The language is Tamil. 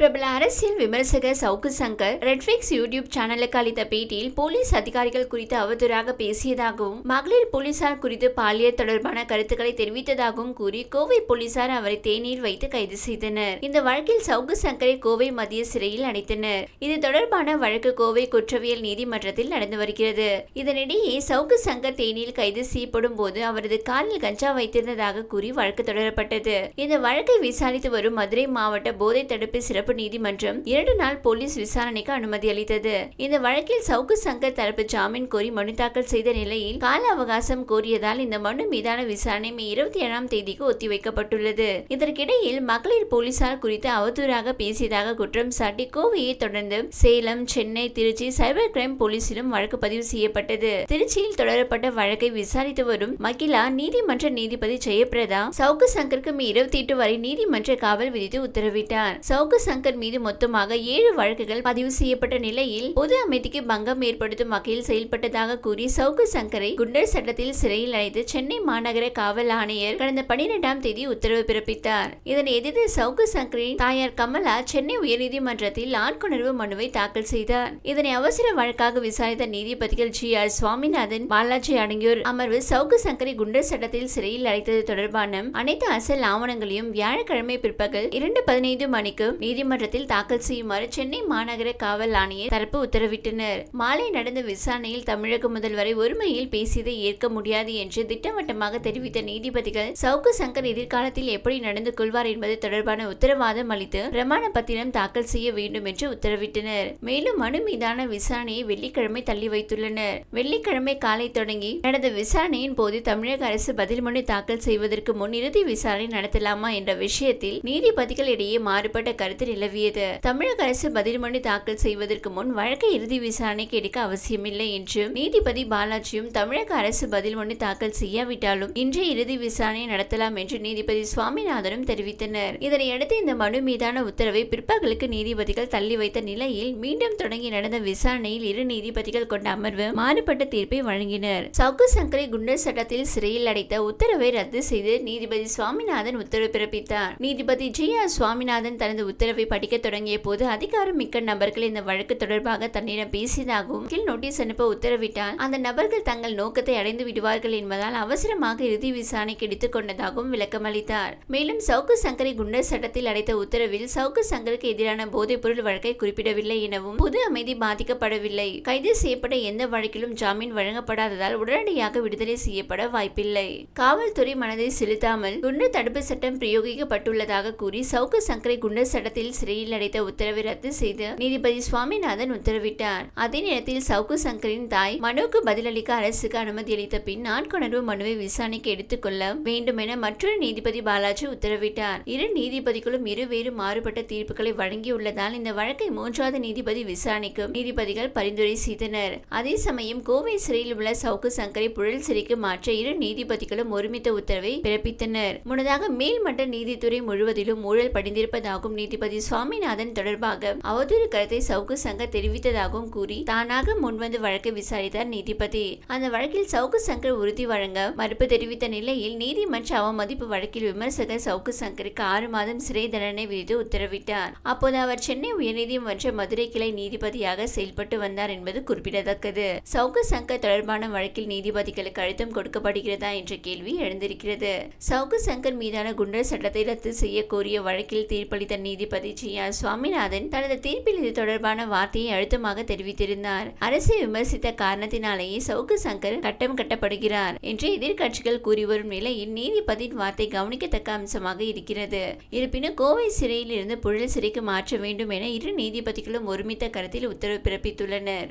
பிரபல அரசியல் விமர்சகர் சவுக்கு சங்கர் ரெட்ஃபிக்ஸ் யூடியூப் சேனலுக்கு அளித்த பேட்டியில் போலீஸ் அதிகாரிகள் குறித்து அவதூறாக பேசியதாகவும் மகளிர் போலீசார் குறித்து பாலியல் தொடர்பான கருத்துக்களை தெரிவித்ததாகவும் கூறி கோவை போலீசார் அவரை தேநீர் வைத்து கைது செய்தனர். இந்த வழக்கில் சவுக்கு சங்கரை கோவை மத்திய சிறையில் அடைத்தனர். இது தொடர்பான வழக்கு கோவை குற்றவியல் நீதிமன்றத்தில் நடந்து வருகிறது. இதனிடையே சவுக்கு சங்கர் தேனியில் கைது செய்யப்படும் போது அவரது காலில் கஞ்சா வைத்திருந்ததாக கூறி வழக்கு தொடரப்பட்டது. இந்த வழக்கை விசாரித்து வரும் மதுரை மாவட்ட போதை தடுப்பு சிறப்பு நீதிமன்றம் இரண்டு நாள் போலீஸ் விசாரணைக்கு அனுமதி அளித்தது. இந்த வழக்கில் சவுக்கு சங்கர் தரப்பு ஜாமீன் கோரி மனு தாக்கல் செய்த நிலையில் கால அவகாசம் கோரியதால் இந்த மனு மீதான விசாரணை மே இருபத்தி ஏழாம் தேதிக்கு ஒத்திவைக்கப்பட்டுள்ளது. இதற்கிடையில் மகளிர் போலீசார் குறித்து அவதூறாக பேசியதாக குற்றம் சாட்டி கோவையை தொடர்ந்து சேலம் சென்னை திருச்சி சைபர் கிரைம் போலீசிலும் வழக்கு பதிவு செய்யப்பட்டது. திருச்சியில் தொடரப்பட்ட வழக்கை விசாரித்து வரும் மகிழா நீதிமன்ற நீதிபதி ஜெயபிரதா சவுக்கு சங்கருக்கு மே இருபத்தி எட்டு வரை நீதிமன்ற காவல் விதித்து உத்தரவிட்டார். சவுக்கு சங்கர் மீது மொத்தமாக ஏழு வழக்குகள் பதிவு செய்யப்பட்ட நிலையில் பொது அமைதிக்கு பங்கம் ஏற்படுத்தும் வகையில் செயல்பட்டதாக கூறி சவுக்கு சங்கரை குண்டர் சட்டத்தில் சிறையில் அடைத்து சென்னை மாநகர காவல் ஆணையர் கடந்த பனிரெண்டாம் தேதி உத்தரவு பிறப்பித்தார். இதனை எதிர்த்து சவுக்கு சங்கரின் தாயார் கமலா சென்னை உயர்நீதிமன்றத்தில் ஆட்கொணர்வு மனுவை தாக்கல் செய்தார். இதனை அவசர வழக்காக விசாரித்த நீதிபதிகள் ஜி ஆர் சுவாமிநாதன் பாலாஜி அடங்கியோர் அமர்வு சவுக்கு சங்கரை குண்டர் சட்டத்தில் சிறையில் அடைத்தது தொடர்பான அனைத்து அசல் ஆவணங்களையும் வியாழக்கிழமை பிற்பகல் இரண்டு பதினைந்து மணிக்கு நீதிமன்றத்தில் தாக்கல் செய்யுமாறு சென்னை மாநகர காவல் ஆணையர் தரப்பு உத்தரவிட்டனர். மாலை நடந்த விசாரணையில் தமிழக முதல்வரை ஒருமையில் பேசியதை ஏற்க முடியாது என்று திட்டவட்டமாக தெரிவித்த நீதிபதிகள் சவுக்கு சங்கர் எதிர்காலத்தில் எப்படி நடந்து கொள்வார் என்பது தொடர்பான உத்தரவாதம் அளித்து பிரமாண பத்திரம் தாக்கல் செய்ய வேண்டும் என்று உத்தரவிட்டனர். மேலும் மனு மீதான விசாரணையை வெள்ளிக்கிழமை தள்ளி வைத்துள்ளனர். வெள்ளிக்கிழமை காலை தொடங்கி நடந்த விசாரணையின் போது தமிழக அரசு பதில் மனு தாக்கல் செய்வதற்கு முன் இறுதி விசாரணை நடத்தலாமா என்ற விஷயத்தில் நீதிபதிகள் இடையே மாறுபட்ட கருத்து நிலவியது. தமிழக அரசு பதில் மனு தாக்கல் செய்வதற்கு முன் வழக்கை இறுதி விசாரணைக்கு எடுக்க அவசியமில்லை என்றும் நீதிபதி பாலாஜியும் தமிழக அரசு பதில் மனு தாக்கல் செய்யாவிட்டாலும் இன்றைய இறுதி விசாரணை நடத்தலாம் என்று நீதிபதி சுவாமிநாதனும் தெரிவித்தனர். இதனையடுத்து இந்த மனு மீதான உத்தரவை பிற்பகலுக்கு நீதிபதிகள் தள்ளி வைத்த நிலையில் மீண்டும் தொடங்கி நடந்த விசாரணையில் இரு நீதிபதிகள் கொண்ட அமர்வு மாறுபட்ட தீர்ப்பை வழங்கினர். சவுக்கு சங்கரை குண்டர் சட்டத்தில் சிறையில் அடைத்த உத்தரவை ரத்து செய்து நீதிபதி சுவாமிநாதன் உத்தரவு பிறப்பித்தார். நீதிபதி ஜி ஆர் சுவாமிநாதன் தனது உத்தரவை படிக்க தொடங்கிய போது அதிகாரம் மிக்க நபர்கள் இந்த வழக்கு தொடர்பாக தன்னிடம் பேசியதாகவும் கீழ் நோட்டீஸ் அனுப்ப உத்தரவிட்டால் அந்த நபர்கள் தங்கள் நோக்கத்தை அடைந்து விடுவார்கள் என்பதால் அவசரமாக இறுதி விசாரணைக்கு எடுத்துக் கொண்டதாகவும் விளக்கமளித்தார். மேலும் சவுக்கு சங்கரை குண்டர் சட்டத்தில் அடைத்த உத்தரவில் சவுக்கு சங்கருக்கு எதிரான போதைப் பொருள் வழக்கை குறிப்பிடவில்லை எனவும் பொது அமைதி பாதிக்கப்படவில்லை. கைது செய்யப்பட்ட எந்த வழக்கிலும் ஜாமீன் வழங்கப்படாததால் உடனடியாக விடுதலை செய்யப்பட வாய்ப்பில்லை. காவல்துறை மனதை செலுத்தாமல் குண்டர் தடுப்பு சட்டம் பிரயோகிக்கப்பட்டுள்ளதாக கூறி சவுக்கு சங்கரை குண்டர் சட்டத்தில் சிறையில் அடைத்த உத்தரவை ரத்து செய்து நீதிபதி சுவாமிநாதன் உத்தரவிட்டார். அதே நேரத்தில் சவுக்கு சங்கரின் தாய் மனுவுக்கு பதிலளிக்க அரசுக்கு அனுமதி அளித்த பின் நாட்கொணர்வு மனுவை விசாரணைக்கு எடுத்துக்கொள்ள வேண்டும் என மற்றொரு நீதிபதி பாலாஜி உத்தரவிட்டார். இரு நீதிபதிகளும் இருவேறு மாறுபட்ட தீர்ப்புகளை வழங்கியுள்ளதால் இந்த வழக்கை மூன்றாவது நீதிபதி விசாரணைக்கும் நீதிபதிகள் பரிந்துரை செய்தனர். அதே சமயம் கோவை சிறையில் உள்ள சவுக்கு சங்கரை புழல் சிறைக்கு மாற்ற இரு நீதிபதிகளும் ஒருமித்த உத்தரவை பிறப்பித்தனர். முன்னதாக மேல்மட்ட நீதித்துறை முழுவதிலும் ஊழல் படிந்திருப்பதாகவும் நீதிபதி சுவாமிநாதன் தொடர்பாக அவதூறு கருத்தை சவுக்கு சங்கர் தெரிவித்ததாகவும் கூறி தானாக முன்வந்து வழக்கை விசாரித்தார் நீதிபதி. அந்த வழக்கில் சவுக்கு சங்கர் உறுதி வழங்க மறுப்பு தெரிவித்த நிலையில் நீதிமன்ற அவமதிப்பு வழக்கில் விமர்சகர் சவுக்கு சங்கருக்கு ஆறு மாதம் சிறை தண்டனை விதித்து உத்தரவிட்டார். அப்போது அவர் சென்னை உயர்நீதிமன்ற மதுரை கிளை நீதிபதியாக செயல்பட்டு வந்தார் என்பது குறிப்பிடத்தக்கது. சவுக்கு சங்கர் தொடர்பான வழக்கில் நீதிபதிகளுக்கு அழுத்தம் கொடுக்கப்படுகிறதா என்ற கேள்வி எழுந்திருக்கிறது. சவுக்கு சங்கர் மீதான குண்டர் சட்டத்தை ரத்து செய்ய கோரிய வழக்கில் தீர்ப்பளித்த நீதிபதி ஜி சுவாமிநாதன் தனது தீர்ப்பில் இது தொடர்பான வார்த்தையை அழுத்தமாக தெரிவித்திருந்தார். அரசை விமர்சித்த காரணத்தினாலேயே சவுக்கு சங்கர் கட்டம் கட்டப்படுகிறார் என்று எதிர்க்கட்சிகள் கூறி வரும் நிலையில் நீதிபதியின் வார்த்தை கவனிக்கத்தக்க அம்சமாக இருக்கிறது. இருப்பினும் கோவை சிறையில் இருந்து புழல் சிறைக்கு மாற்ற வேண்டும் என இரு நீதிபதிகளும் ஒருமித்த கருத்தில் உத்தரவு பிறப்பித்துள்ளனர்.